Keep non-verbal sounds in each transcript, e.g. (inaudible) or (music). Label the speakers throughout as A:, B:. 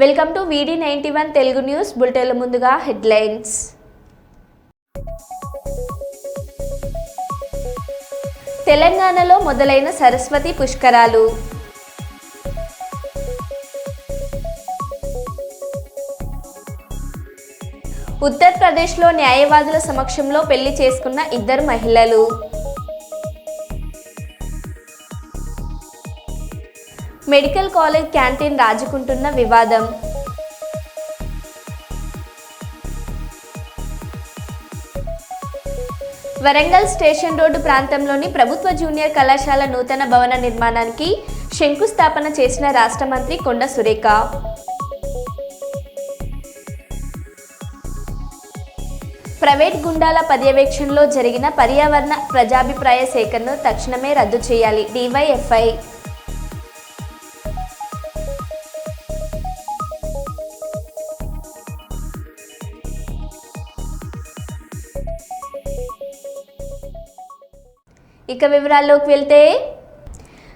A: Welcome to వీడి ninety one Telugu news బులెటిన్ల ముందుగా హెడ్లైన్స్. తెలంగాణలో మొదలైన సరస్వతి పుష్కరాలు. ఉత్తరప్రదేశ్లో న్యాయవాదుల సమక్షంలో పెళ్ళి చేసుకున్న ఇద్దరు మహిళలు. మెడికల్ కాలేజ్ క్యాంటీన్ రాజుకుంటున్న వివాదం. వరంగల్ స్టేషన్ రోడ్డు ప్రాంతంలోని ప్రభుత్వ జూనియర్ కళాశాల నూతన భవన నిర్మాణానికి శంకుస్థాపన చేసిన రాష్ట్ర మంత్రి కొండ సురేఖ. ప్రైవేట్ గుండాల పర్యవేక్షణలో జరిగిన పర్యావరణ ప్రజాభిప్రాయ సేకరణను తక్షణమే రద్దు చేయాలి డివైఎఫ్ఐ. ఇక వివరాల్లోకి వెళ్తే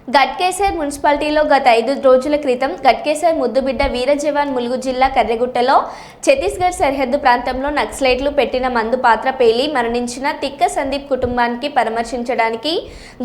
A: గట్కేసర్ మున్సిపాలిటీలో గత ఐదు రోజుల క్రితం గట్కేసర్ ముద్దుబిడ్డ వీర జవాన్ ములుగు జిల్లా కర్రెగుట్టలో ఛత్తీస్గఢ్ సరిహద్దు ప్రాంతంలో నక్సలైట్లు పెట్టిన మందు పాత్ర పేలి మరణించిన తిక్క సందీప్ కుటుంబానికి పరామర్శించడానికి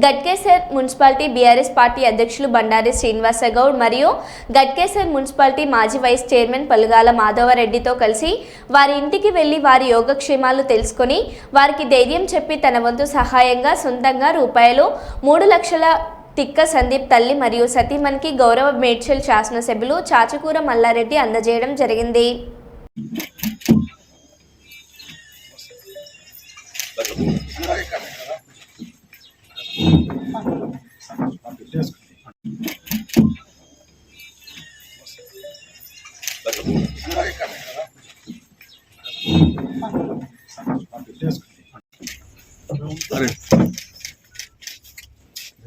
A: గట్కేసర్ మున్సిపాలిటీ బీఆర్ఎస్ పార్టీ అధ్యక్షులు బండారి శ్రీనివాసగౌడ్ మరియు గట్కేసర్ మున్సిపాలిటీ మాజీ వైస్ చైర్మన్ పలుగాల మాధవరెడ్డితో కలిసి వారి ఇంటికి వెళ్ళి వారి యోగక్షేమాలు తెలుసుకొని వారికి ధైర్యం చెప్పి తన వంతు సహాయంగా సొంతంగా రూపాయలు మూడు లక్షల తిక్క సందీప్ తల్లి మరియు సతీమణికి గౌరవ మేడ్చల్ శాసనసభ్యులు చాచకూర మల్లారెడ్డి అందజేయడం జరిగింది.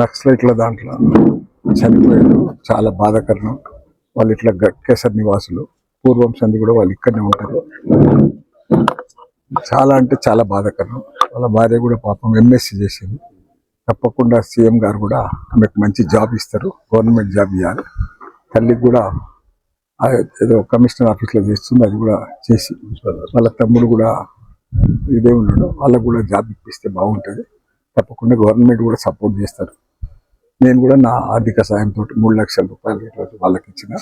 B: నక్సలైట్ల దాంట్లో చనిపోయారు చాలా బాధాకరం వాళ్ళు ఇట్లా గట్కేసర్ నివాసులు. పూర్వం సంది కూడా వాళ్ళు ఇక్కడనే ఉంటారు. చాలా అంటే చాలా బాధాకరం వాళ్ళ భార్య కూడా పాపం ఎంఎస్సీ చేసింది. తప్పకుండా సీఎం గారు కూడా ఆమెకు మంచి జాబ్ ఇస్తారు. గవర్నమెంట్ జాబ్ ఇవ్వాలి తల్లికి కూడా ఏదో కమిషనర్ ఆఫీస్లో చేస్తుంది అది కూడా చేసి వాళ్ళ తమ్ముడు కూడా ఇదే ఉన్నాడు వాళ్ళకు కూడా జాబ్ ఇప్పిస్తే బాగుంటుంది. తప్పకుండా గవర్నమెంట్ కూడా సపోర్ట్ చేస్తారు. నేను కూడా నా ఆర్థిక సాయంతో మూడు లక్షల రూపాయలు ఈరోజు వాళ్ళకి ఇచ్చిన.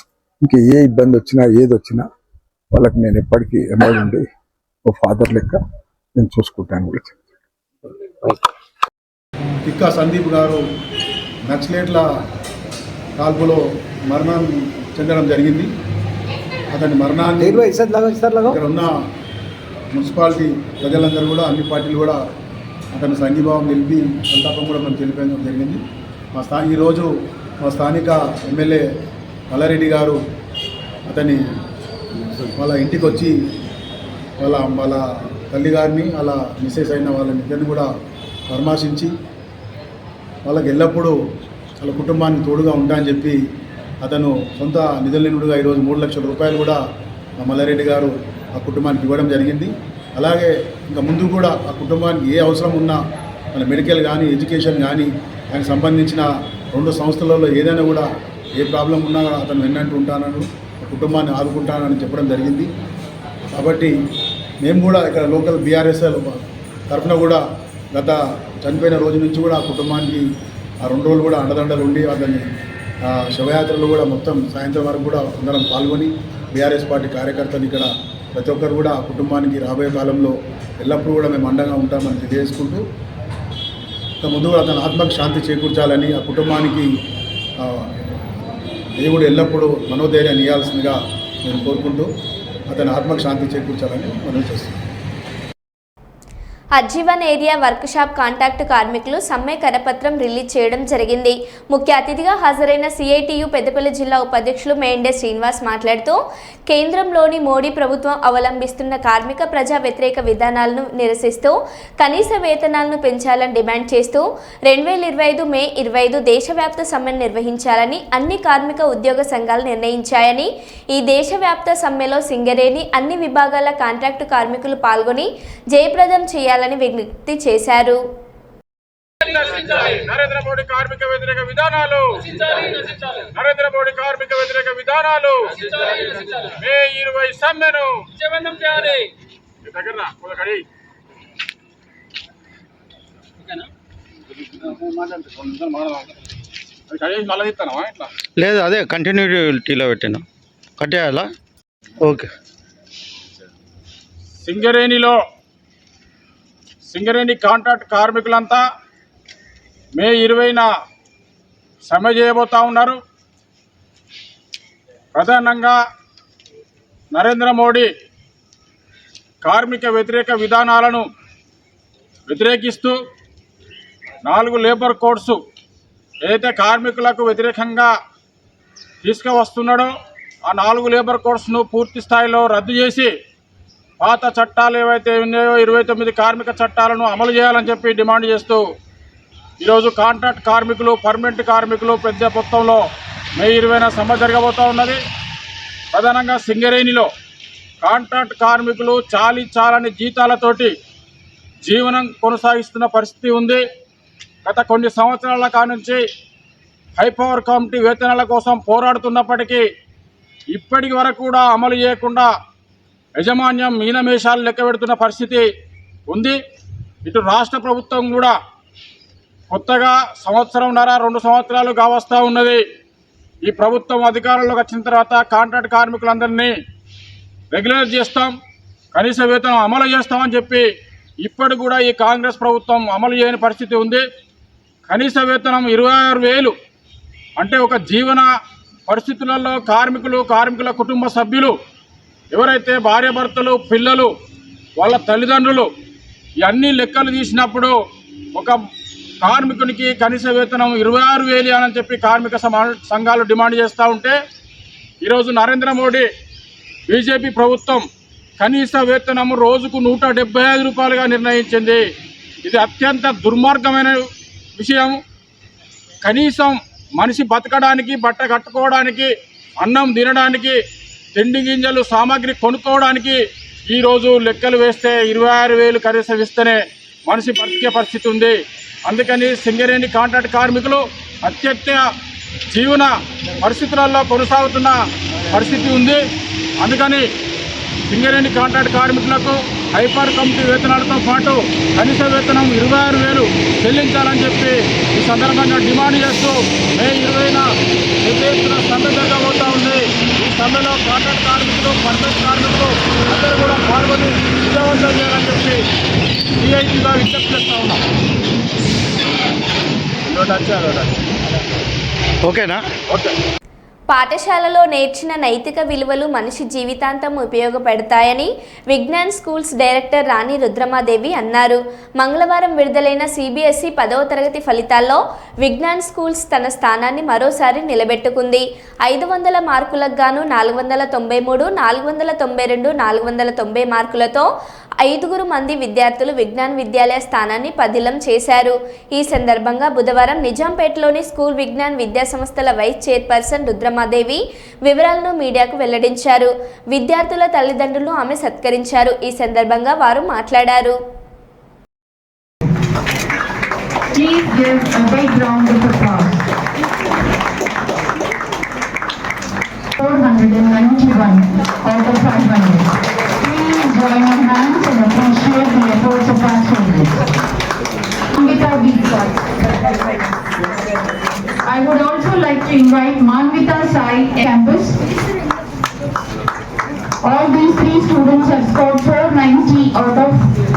B: ఇంకా ఏ ఇబ్బంది వచ్చినా ఏది వచ్చినా వాళ్ళకి నేను ఎప్పటికీ ఎమౌంట్ ఉండి ఓ ఫాదర్ లెక్క నేను చూసుకుంటాను కూడా
C: తిక్కా సందీప్ గారు నక్సలేట్ల కాల్పులో మరణం చెందడం జరిగింది. అతని మరణాన్ని ఇక్కడ ఉన్న మున్సిపాలిటీ ప్రజలందరూ కూడా అన్ని పార్టీలు కూడా అతని సంఘీభావం తెలిపి సంతాపం కూడా మనం తెలిపేయడం జరిగింది. మా స్థా ఈరోజు మా స్థానిక ఎమ్మెల్యే మల్లారెడ్డి గారు అతని వాళ్ళ ఇంటికి వచ్చి వాళ్ళ వాళ్ళ తల్లి గారిని వాళ్ళ మిస్సెస్ అయిన వాళ్ళ ఇద్దరిని కూడా పరామర్శించి వాళ్ళకి ఎల్లప్పుడూ వాళ్ళ కుటుంబానికి తోడుగా ఉంటా అని చెప్పి అతను సొంత నిధులనుడుగా ఈరోజు మూడు లక్షల రూపాయలు కూడా మా మల్లారెడ్డి గారు ఆ కుటుంబానికి ఇవ్వడం జరిగింది. అలాగే ఇంకా ముందు కూడా ఆ కుటుంబానికి ఏ అవసరం ఉన్నా మన మెడికల్ కానీ ఎడ్యుకేషన్ కానీ దానికి సంబంధించిన రెండు సంస్థలలో ఏదైనా కూడా ఏ ప్రాబ్లం ఉన్నా అతను వెన్నంటూ ఉంటానని ఆ కుటుంబాన్ని ఆదుకుంటానని చెప్పడం జరిగింది. కాబట్టి మేము కూడా ఇక్కడ లోకల్ బీఆర్ఎస్ఎల్ తరఫున కూడా గత చనిపోయిన రోజు నుంచి కూడా ఆ కుటుంబానికి ఆ రెండు రోజులు కూడా అండదండలు ఉండి అతని శవయాత్రలు కూడా మొత్తం సాయంత్రం వరకు కూడా అందరం పాల్గొని బీఆర్ఎస్ పార్టీ కార్యకర్తలు ఇక్కడ ప్రతి ఒక్కరు కూడా ఆ కుటుంబానికి రాబోయే కాలంలో ఎల్లప్పుడూ కూడా మేము అండగా ఉంటామని తెలియజేసుకుంటూ ముందు కూడా అతని ఆత్మకు శాంతి చేకూర్చాలని ఆ కుటుంబానికి దేవుడు ఎల్లప్పుడూ మనోధైర్యాన్ని ఇవ్వాల్సిందిగా నేను కోరుకుంటూ అతని ఆత్మకు శాంతి చేకూర్చాలని మనం చేస్తున్నాం.
A: అజ్జీవన్ ఏరియా వర్క్షాప్ కాంట్రాక్టు కార్మికులు సమ్మె కరపత్రం రిలీజ్ చేయడం జరిగింది. ముఖ్య అతిథిగా హాజరైన సిఐటియు పెద్దపల్లి జిల్లా ఉపాధ్యక్షులు మేండే శ్రీనివాస్ మాట్లాడుతూ కేంద్రంలోని మోడీ ప్రభుత్వం అవలంబిస్తున్న కార్మిక ప్రజా వ్యతిరేక విధానాలను నిరసిస్తూ కనీస వేతనాలను పెంచాలని డిమాండ్ చేస్తూ రెండు వేల ఇరవై ఐదు మే ఇరవై ఐదు దేశవ్యాప్త సమ్మెను నిర్వహించాలని అన్ని కార్మిక ఉద్యోగ సంఘాలు నిర్ణయించాయని ఈ దేశవ్యాప్త సమ్మెలో సింగరేణి అన్ని విభాగాల కాంట్రాక్టు కార్మికులు పాల్గొని జయప్రదం చేయాలని విజ్ఞప్తి చేశారు.
D: నరేంద్ర మోడీ కార్మిక వ్యతిరేక విధానాలు. నరేంద్ర మోడీ కార్మిక వ్యతిరేక విధానాలు. మే ఇరవై సమ్మెను. దగ్గర
E: లేదు అదే కంటిన్యూటీలో పెట్టాను. కట్టేయాలా? ఓకే
D: సింగరేణిలో. సింగరేణి కాంట్రాక్ట్ కార్మికులంతా మే ఇరవైన సమ్మె చేయబోతా ఉన్నారు. ప్రధానంగా నరేంద్ర మోడీ కార్మిక వ్యతిరేక విధానాలను వ్యతిరేకిస్తూ నాలుగు లేబర్ కోడ్సు ఏదైతే కార్మికులకు వ్యతిరేకంగా తీసుకువస్తున్నాడో ఆ నాలుగు లేబర్ కోడ్స్ను పూర్తి స్థాయిలో రద్దు చేసి పాత చట్టాలు ఏవైతే ఉన్నాయో ఇరవై తొమ్మిది కార్మిక చట్టాలను అమలు చేయాలని చెప్పి డిమాండ్ చేస్తూ ఈరోజు కాంట్రాక్ట్ కార్మికులు పర్మనెంట్ కార్మికులు పెద్ద మొత్తంలో మే ఇరవైన సమ్మె జరగబోతూ ఉన్నది. ప్రధానంగా సింగరేణిలో కాంట్రాక్ట్ కార్మికులు చాలి చాలని జీతాలతోటి జీవనం కొనసాగిస్తున్న పరిస్థితి ఉంది. గత కొన్ని సంవత్సరాల కానుంచి హైపవర్ కమిటీ వేతనాల కోసం పోరాడుతున్నప్పటికీ ఇప్పటి వరకు కూడా అమలు చేయకుండా యజమాన్యం మీనమేషాలు లెక్క పెడుతున్న పరిస్థితి ఉంది. ఇటు రాష్ట్ర ప్రభుత్వం కూడా కొత్తగా సంవత్సరంన్నర రెండు సంవత్సరాలు కావస్తూ ఉన్నది. ఈ ప్రభుత్వం అధికారంలోకి వచ్చిన తర్వాత కాంట్రాక్ట్ కార్మికులందరినీ రెగ్యులర్ చేస్తాం కనీస వేతనం అమలు చేస్తామని చెప్పి ఇప్పటికి కూడా ఈ కాంగ్రెస్ ప్రభుత్వం అమలు చేయని పరిస్థితి ఉంది. కనీస వేతనం ఇరవై ఆరు వేలు అంటే ఒక జీవన పరిస్థితులలో కార్మికులు కార్మికుల కుటుంబ సభ్యులు ఎవరైతే భార్యాభర్తలు పిల్లలు వాళ్ళ తల్లిదండ్రులు ఇవన్నీ లెక్కలు తీసినప్పుడు ఒక కార్మికునికి కనీస వేతనం ఇరవై ఆరు వేలు అని చెప్పి కార్మిక సమా- సంఘాలు డిమాండ్ చేస్తూ ఉంటే ఈరోజు నరేంద్ర మోడీ బీజేపీ ప్రభుత్వం కనీస వేతనం రోజుకు నూట ఐదు రూపాయలుగా నిర్ణయించింది. ఇది అత్యంత దుర్మార్గమైన విషయం. కనీసం మనిషి బతకడానికి బట్ట కట్టుకోవడానికి అన్నం తినడానికి తిండి గింజలు సామాగ్రి కొనుక్కోవడానికి ఈరోజు లెక్కలు వేస్తే ఇరవై ఆరు వేలు కనీసం ఇస్తేనే మనిషి బతికే పరిస్థితి ఉంది. అందుకని సింగరేణి కాంట్రాక్ట్ కార్మికులు అత్యత్య జీవన పరిస్థితులలో కొనసాగుతున్న పరిస్థితి ఉంది. అందుకని సింగరేణి కాంట్రాక్ట్ కార్మికులకు హైపర్ కమిటీ వేతనాలతో పాటు కనీస వేతనం ఇరవై ఆరు వేలు చెల్లించాలని చెప్పి ఈ సందర్భంగా డిమాండ్ చేస్తూ మే ఇరవైన ఎత్తున సమ్మె జరగబోతా ఉంది. ఈ సమ్మెలో కాంట్రాక్ట్ కార్మికులు పర్మనెంట్ కార్మికులు అందరూ కూడా పాల్గొని విజయవంతం చేయాలని చెప్పి సిఐటిగా విజ్ఞప్తి చేస్తా ఉన్నాం.
E: ఓకేనా?
D: ఓకే.
A: పాఠశాలలో నేర్చిన నైతిక విలువలు మనిషి జీవితాంతం ఉపయోగపడతాయని విజ్ఞాన్ స్కూల్స్ డైరెక్టర్ రాణి రుద్రమాదేవి అన్నారు. మంగళవారం విడుదలైన సిబిఎస్ఈ పదవ తరగతి ఫలితాల్లో విజ్ఞాన్ స్కూల్స్ తన స్థానాన్ని మరోసారి నిలబెట్టుకుంది. ఐదు వందల మార్కులకు గాను నాలుగు వందల తొంభై మూడు నాలుగు వందల తొంభై రెండు నాలుగు వందల తొంభై మార్కులతో ఐదుగురు మంది విద్యార్థులు విజ్ఞాన్ విద్యాలయ స్థానాన్ని పదిలం చేశారు ఈ సందర్భంగా బుధవారం నిజాంపేటలోని స్కూల్ విజ్ఞాన్ విద్యా సంస్థల వైస్ చైర్పర్సన్ రుద్రమాదేవి వివరాలను మీడియాకు వెల్లడించారు విద్యార్థుల తల్లిదండ్రులు ఆమె సత్కరించారు ఈ సందర్భంగా వారు మాట్లాడారు
F: Please give a big round of applause. 491 out of 500. Join hands and appreciate the efforts of our students. Manvita Deepka. I would also like to invite Manvita Sai campus. All these three students have scored 490 out of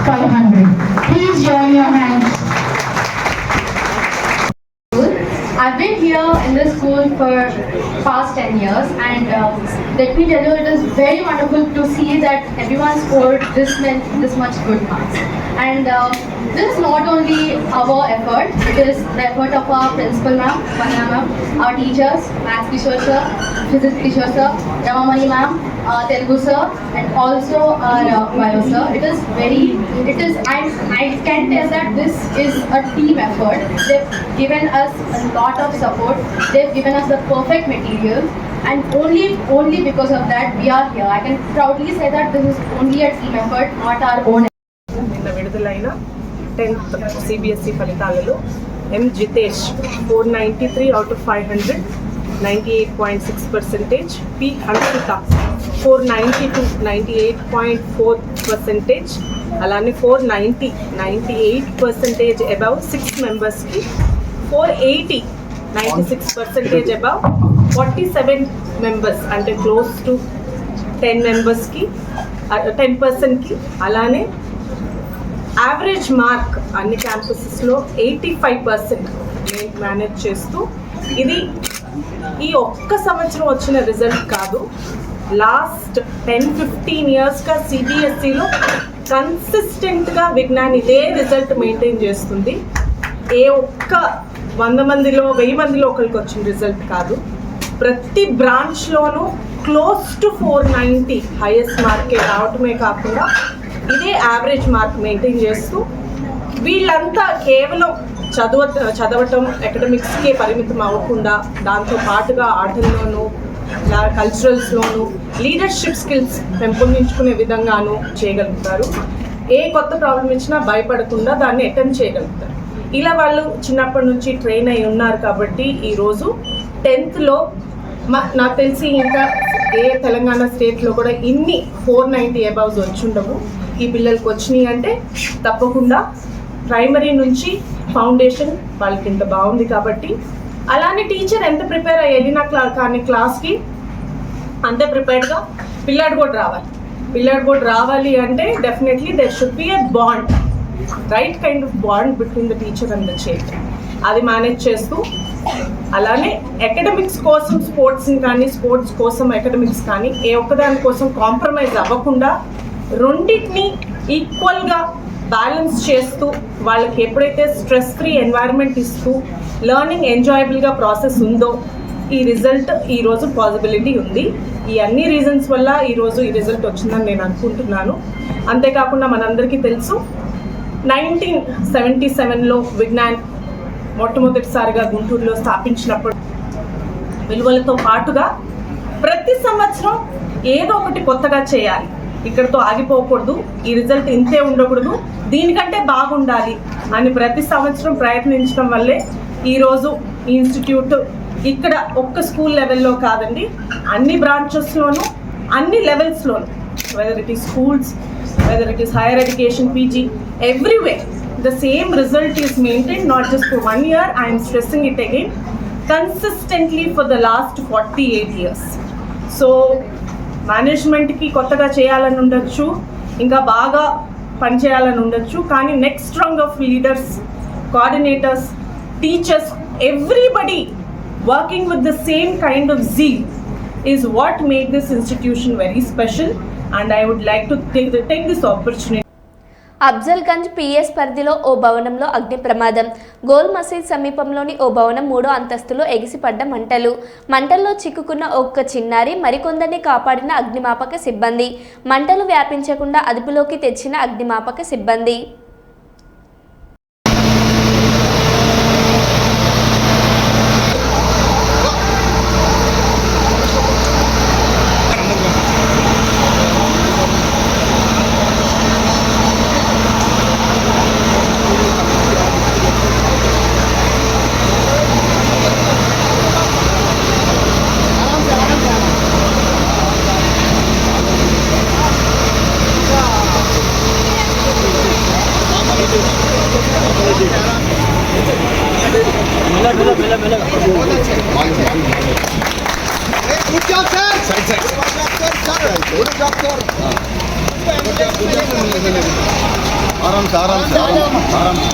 F: 500. Please join your hands.
G: I've been here in this school for past 10 years and uh, let me tell you it is very wonderful to see that everyone scored this, much, this much good marks. And uh, this is not only our effort, it is the effort of our principal ma'am, Vanya ma'am, our teachers, Maths teacher sir, Physics teacher sir, Ramamani ma'am, uh, Telugu sir, and also our uh, bio sir. It is very, it is, I, I can tell that this is a team effort. They've given us a lot of support. They've given us the perfect material. And only, only because of that we are here. I can proudly say that this is only a team effort, not our own
H: నిన్న విడుదలైన tenth CBSE ఫలితాలలో M Jitesh four ninety three out of five hundred ninety eight point six percentage P Hanshita four ninety two ninety eight point four percentage అలానే four ninety ninety eight percentage above six మెంబర్స్కి four eighty ninety six percentage above forty seven members అంటే close to ten మెంబర్స్కి ten పర్సెంట్కి అలానే average mark అన్ని క్యాంపసెస్లో eighty five percent manage చేస్తూ ఇది ఈ ఒక్క సంవత్సరం వచ్చిన రిజల్ట్ కాదు. లాస్ట్ టెన్ ఫిఫ్టీన్ ఇయర్స్గా సిబిఎస్ఈలో కన్సిస్టెంట్గా విజ్ఞాన్ ఇదే రిజల్ట్ మెయింటైన్ చేస్తుంది. ఏ ఒక్క వంద మందిలో వెయ్యి మందిలో ఒకరికి వచ్చిన రిజల్ట్ కాదు. ప్రతి బ్రాంచ్లోనూ close to four ninety highest మార్కే రావటమే కాకుండా ఇదే యావరేజ్ మార్క్ మెయింటైన్ చేస్తూ వీళ్ళంతా కేవలం చదువ చదవటం అకాడమిక్స్కే పరిమితం అవ్వకుండా దాంతో పాటుగా ఆటల్లోనూ కల్చరల్స్లోనూ లీడర్షిప్ స్కిల్స్ పెంపొందించుకునే విధంగాను చేయగలుగుతారు. ఏ కొత్త ప్రాబ్లం ఇచ్చినా భయపడకుండా దాన్ని అటెంప్ట్ చేయగలుగుతారు. ఇలా వాళ్ళు చిన్నప్పటి నుంచి ట్రైన్ అయి ఉన్నారు కాబట్టి ఈరోజు టెన్త్లో మా నాకు తెలిసి ఇంకా ఏ తెలంగాణ స్టేట్లో కూడా ఇన్ని ఫోర్ నైంటీ అబౌవ్స్ వచ్చి ఉండవు ఈ పిల్లలకి వచ్చినాయి అంటే తప్పకుండా ప్రైమరీ నుంచి ఫౌండేషన్ వాళ్ళకి ఇంత బాగుంది కాబట్టి. అలానే టీచర్ ఎంత ప్రిపేర్ అయ్యేది నా క్లా కానీ క్లాస్కి అంతే ప్రిపేర్డ్గా పిల్లాడు కూడా రావాలి. పిల్లాడు కూడా రావాలి అంటే definitely there should be a bond right kind of bond between the teacher and the child అది మేనేజ్ చేస్తూ అలానే అకాడమిక్స్ కోసం స్పోర్ట్స్ని కానీ స్పోర్ట్స్ కోసం అకాడమిక్స్ కానీ ఏ ఒక్కదాని కోసం కాంప్రమైజ్ అవ్వకుండా రెండింటిని ఈక్వల్గా బ్యాలెన్స్ చేస్తూ వాళ్ళకి ఎప్పుడైతే స్ట్రెస్ ఫ్రీ ఎన్వైరన్మెంట్ ఇస్తూ లెర్నింగ్ ఎంజాయబుల్గా ప్రాసెస్ ఉందో ఈ రిజల్ట్ ఈరోజు పాసిబిలిటీ ఉంది. ఈ అన్ని రీజన్స్ వల్ల ఈరోజు ఈ రిజల్ట్ వచ్చిందని నేను అనుకుంటున్నాను. అంతేకాకుండా మనందరికీ తెలుసు నైన్టీన్ సెవెంటీ సెవెన్లో విజ్ఞాన్ మొట్టమొదటిసారిగా గుంటూరులో స్థాపించినప్పుడు విలువలతో పాటుగా ప్రతి సంవత్సరం ఏదో ఒకటి కొత్తగా చేయాలి. ఇక్కడతో ఆగిపోకూడదు. ఈ రిజల్ట్ ఇంతే ఉండకూడదు. దీనికంటే బాగుండాలి అని ప్రతి సంవత్సరం ప్రయత్నించడం వల్లే ఈరోజు ఈ ఇన్స్టిట్యూట్ ఇక్కడ ఒక్క స్కూల్ లెవెల్లో కాదండి అన్ని బ్రాంచెస్లోనూ అన్ని లెవెల్స్లోనూ whether it is schools whether it is higher education PG every way the same result is maintain not just for one year I'm stressing it again consistently for the last forty eight years so మేనేజ్మెంట్కి కొత్తగా చేయాలని ఉండొచ్చు ఇంకా బాగా పనిచేయాలని ఉండొచ్చు. కానీ next rung of leaders coordinators teachers everybody working with the same kind of zeal is what make this institution very special and I would like to take this opportunity
A: Afzalgunj PS పరిధిలో ఓ భవనంలో అగ్ని ప్రమాదం. Goal మసీద్ సమీపంలోని ఓ భవనం మూడో అంతస్తులో ఎగిసిపడ్డ మంటలు. మంటల్లో చిక్కుకున్న ఒక్క చిన్నారి మరికొందరిని కాపాడిన అగ్నిమాపక సిబ్బంది. మంటలు వ్యాపించకుండా అదుపులోకి తెచ్చిన అగ్నిమాపక సిబ్బంది.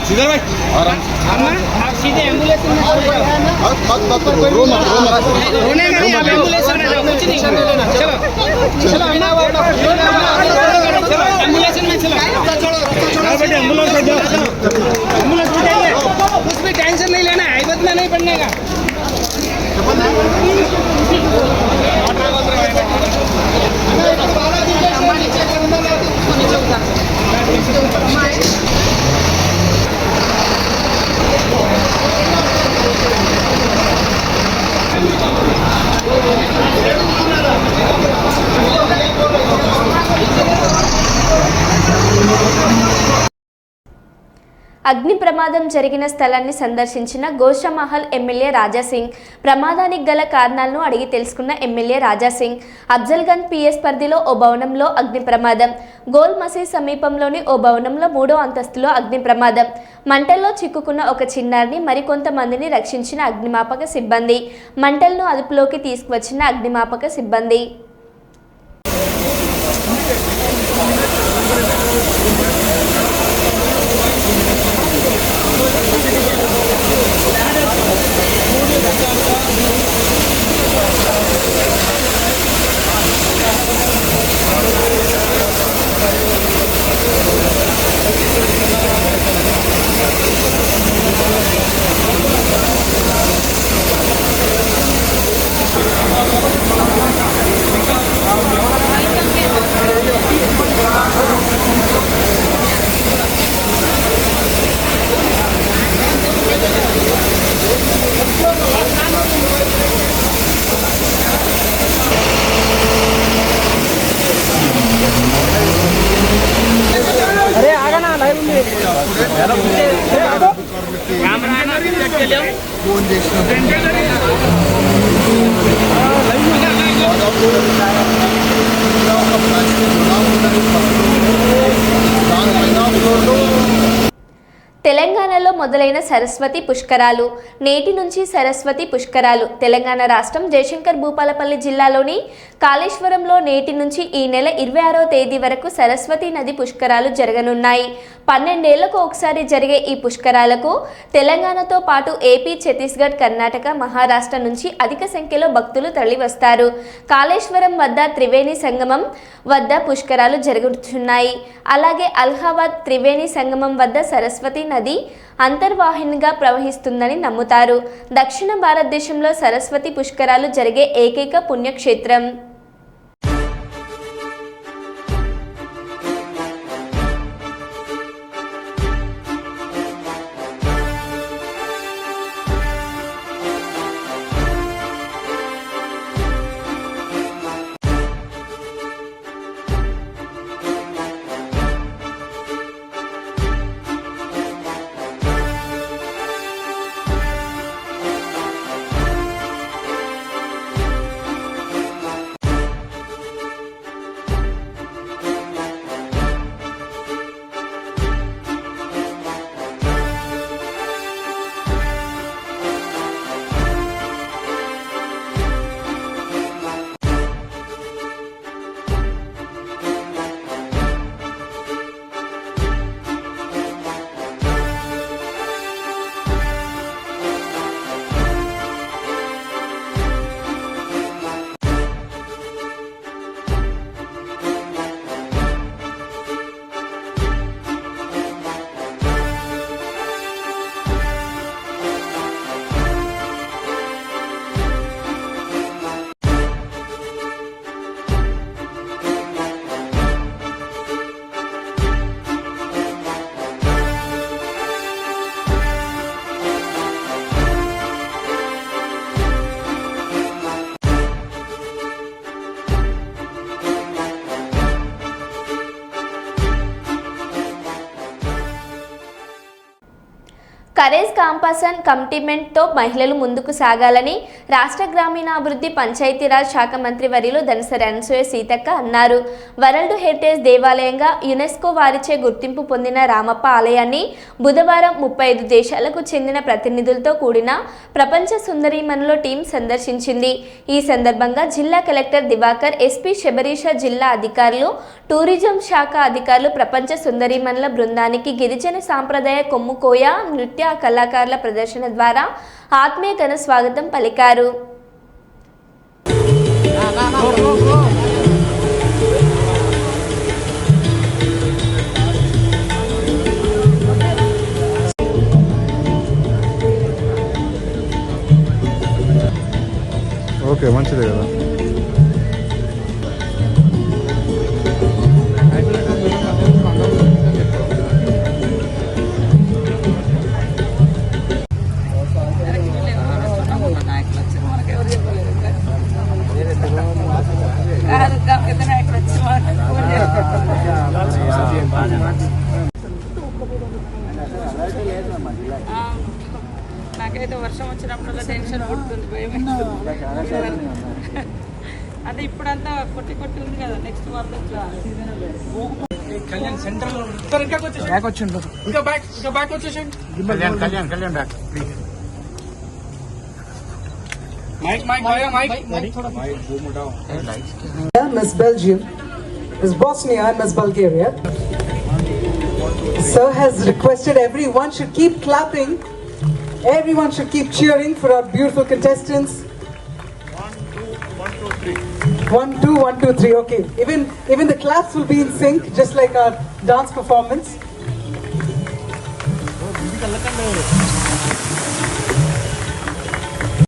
C: सीधर भाई आराम आप सीधे एंबुलेंस में मत मत मत रो मत
I: रो मत रोने का नहीं आप एंबुलेंस में जाओ कुछ नहीं करना चलो चलो बिना वाला चलो एंबुलेंस में चलो चलो चलो चलो बेटा एंबुलेंस में जाओ एंबुलेंस में जाइए उसमें टेंशन नहीं लेना है हिम्मत में नहीं पड़ने का हमारे चेक करना नीचे उतार
A: అగ్ని ప్రమాదం జరిగిన స్థలాన్ని సందర్శించిన గోషమహల్ ఎమ్మెల్యే రాజాసింగ్ ప్రమాదానికి గల కారణాలను అడిగి తెలుసుకున్న ఎమ్మెల్యే రాజాసింగ్ అఫ్జల్గంజ్ పిఎస్ పరిధిలో ఓ భవనంలో అగ్ని ప్రమాదం గోల్ మసీద్ సమీపంలోని ఓ భవనంలో మూడో అంతస్తులో అగ్ని ప్రమాదం మంటల్లో చిక్కుకున్న ఒక చిన్నారిని మరికొంతమందిని రక్షించిన అగ్నిమాపక సిబ్బంది మంటలను అదుపులోకి తీసుకువచ్చిన అగ్నిమాపక సిబ్బంది. మొదలైన సరస్వతి పుష్కరాలు నేటి నుంచి సరస్వతి పుష్కరాలు. తెలంగాణ రాష్ట్రం జయశంకర్ భూపాలపల్లి జిల్లాలోని కాళేశ్వరంలో నేటి నుంచి ఈ నెల ఇరవై ఆరో తేదీ వరకు సరస్వతి నది పుష్కరాలు జరగనున్నాయి. పన్నెండేళ్ళకు ఒకసారి జరిగే ఈ పుష్కరాలకు తెలంగాణతో పాటు ఏపీ ఛత్తీస్గఢ్ కర్ణాటక మహారాష్ట్ర నుంచి అధిక సంఖ్యలో భక్తులు తరలివస్తారు. కాళేశ్వరం వద్ద త్రివేణి సంగమం వద్ద పుష్కరాలు జరుగుతున్నాయి. అలాగే అలహాబాద్ త్రివేణి సంగమం వద్ద సరస్వతి నది అంతర్వాహినిగా ప్రవహిస్తుందని నమ్ముతారు. దక్షిణ భారతదేశంలో సరస్వతి పుష్కరాలు జరిగే ఏకైక పుణ్యక్షేత్రం. కాంపాసన్ కమిట్మెంట్తో మహిళలు ముందుకు సాగాలని రాష్ట్ర గ్రామీణాభివృద్ధి పంచాయతీరాజ్ శాఖ మంత్రి వర్యులు దనసరి అనసూయ సీతక్క అన్నారు. వరల్డ్ హెరిటేజ్ దేవాలయంగా యునెస్కో వారిచే గుర్తింపు పొందిన రామప్ప ఆలయాన్ని బుధవారం ముప్పై ఐదు దేశాలకు చెందిన ప్రతినిధులతో కూడిన ప్రపంచ సుందరీమణుల టీం సందర్శించింది. ఈ సందర్భంగా జిల్లా కలెక్టర్ దివాకర్ ఎస్పీ శబరీష జిల్లా అధికారులు టూరిజం శాఖ అధికారులు ప్రపంచ సుందరీమణుల బృందానికి గిరిజన సాంప్రదాయ కొమ్ముకోయ నృత్య కళా కళాకారుల ప్రదర్శన ద్వారా ఆత్మీయ ఘన స్వాగతం పలికారు.
E: ఓకే మంచిదే కదా.
J: నాకైతే వర్షం వచ్చినప్పుడు టెన్షన్ పుడుతుంది భయం అదే ఇప్పుడంతా కొట్టి కొట్టి ఉంది కదా నెక్స్ట్ వరద
D: Kalyan Kalyan Kalyan back
K: Miss Belgium, Miss Bosnia and Miss Bulgaria. Sir has requested everyone should keep clapping. Everyone should keep cheering for our beautiful contestants. One, two, one, two, three. One, two, one, two, three. Okay. Even even the claps will be in sync, just like our dance performance.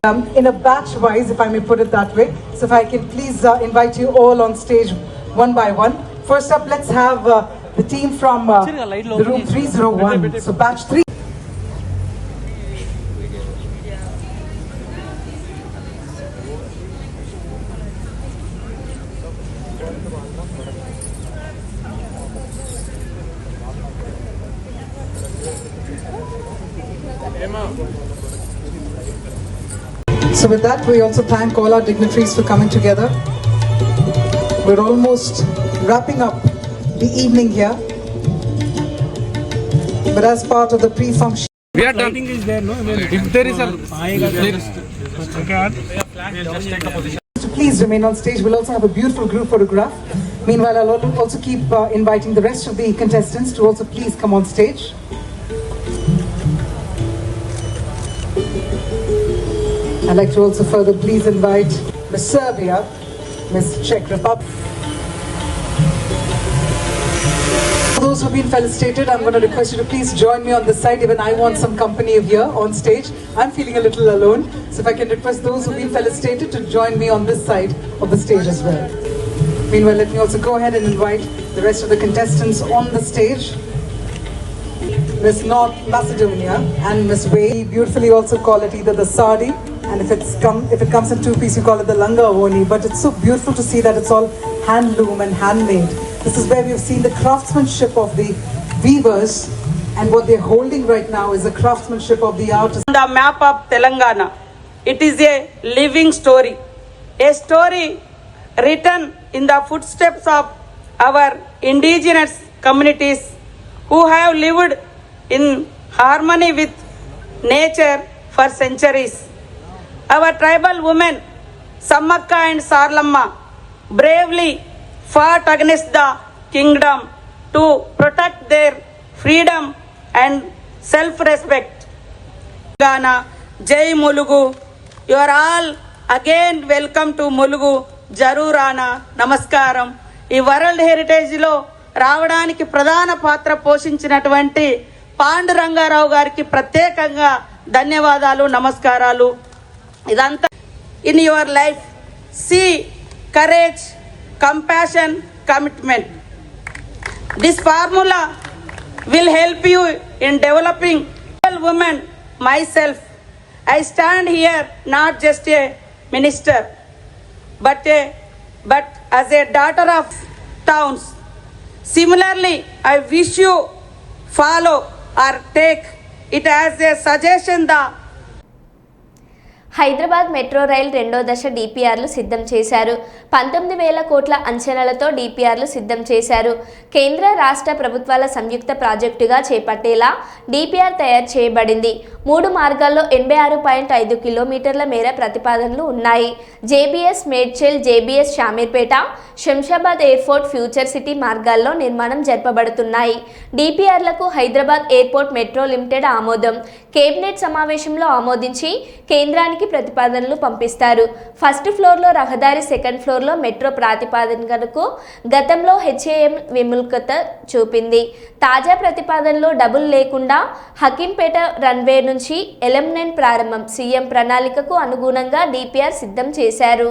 K: Um, in a batch wise, if I may put it that way. So if I can please uh, invite you all on stage one by one. First up, let's have uh, the team from uh, the room 301. (laughs) So batch 3. So with that, we also thank all our dignitaries for coming together. We're almost wrapping up the evening here. But as part of the pre-function, we are talking is there, no? If there is a. So please remain on stage. We'll also have a beautiful group photograph. Meanwhile, I'll also keep uh, inviting the rest of the contestants to also please come on stage. I'd like to also further please invite Miss Serbia, Miss Czech Republic. For those who've been felicitated, I'm going to request you to please join me on this side. Even I want some company here on stage. I'm feeling a little alone. So if I can request those who've been felicitated to join me on this side of the stage as well. Meanwhile, let me also go ahead and invite the rest of the contestants on the stage. Miss North Macedonia and Miss Way beautifully also call it either the sari and if it's come if it comes in two piece you call it the langa avoni but it's so beautiful to see that it's all handloom and handmade this is where we've seen the craftsmanship of the weavers and what they're holding right now is the craftsmanship of the artists
J: the map of Telangana. It is a living story, a story written in the footsteps of our indigenous communities who have lived in harmony with nature for centuries. Our tribal women Sammakka and Sarlamma bravely fought against the kingdom to protect their freedom and self respect గానా జై Mulugu your all again welcome to Mulugu జరూరానా నమస్కారం ఈ world హెరిటేజ్లో రావడానికి ప్రధాన పాత్ర పోషించినటువంటి పాండురంగారావు గారికి ప్రత్యేకంగా ధన్యవాదాలు నమస్కారాలు. ఇదంతా in your life C courage compassion commitment this formula will help you in developing women myself i stand here not just a minister but a but as a daughter of towns similarly i wish you follow or take it as a suggestion the
A: Hyderabad metro rail రెండో దశ డిపిఆర్లు సిద్ధం చేశారు. పంతొమ్మిది వేల కోట్ల అంచనాలతో డిపిఆర్లు సిద్ధం చేశారు. కేంద్ర రాష్ట్ర ప్రభుత్వాల సంయుక్త ప్రాజెక్టుగా చేపట్టేలా డిపిఆర్ తయారు చేయబడింది. మూడు మార్గాల్లో ఎనభై ఆరు పాయింట్ ఐదు కిలోమీటర్ల మేర ప్రతిపాదనలు ఉన్నాయి. JBS Medchal JBS Shamirpet Shamshabad airport future city మార్గాల్లో నిర్మాణం జరపబడుతున్నాయి. డిపిఆర్లకు హైదరాబాద్ ఎయిర్పోర్ట్ మెట్రో లిమిటెడ్ ఆమోదం. కేబినెట్ సమావేశంలో ఆమోదించి కేంద్రానికి ప్రతిపాదనలు పంపిస్తారు. ఫస్ట్ ఫ్లోర్లో రహదారి సెకండ్ ఫ్లోర్లో మెట్రో ప్రాతిపాదనకు గతంలో హెచ్ఏఎం విముల్కత చూపింది. తాజా ప్రతిపాదనలో డబుల్ లేకుండా హకీంపేట రన్వే నుంచి ఎలమ్నెన్ ప్రారంభం సీఎం ప్రణాళికకు అనుగుణంగా డిపిఆర్ సిద్ధం చేశారు.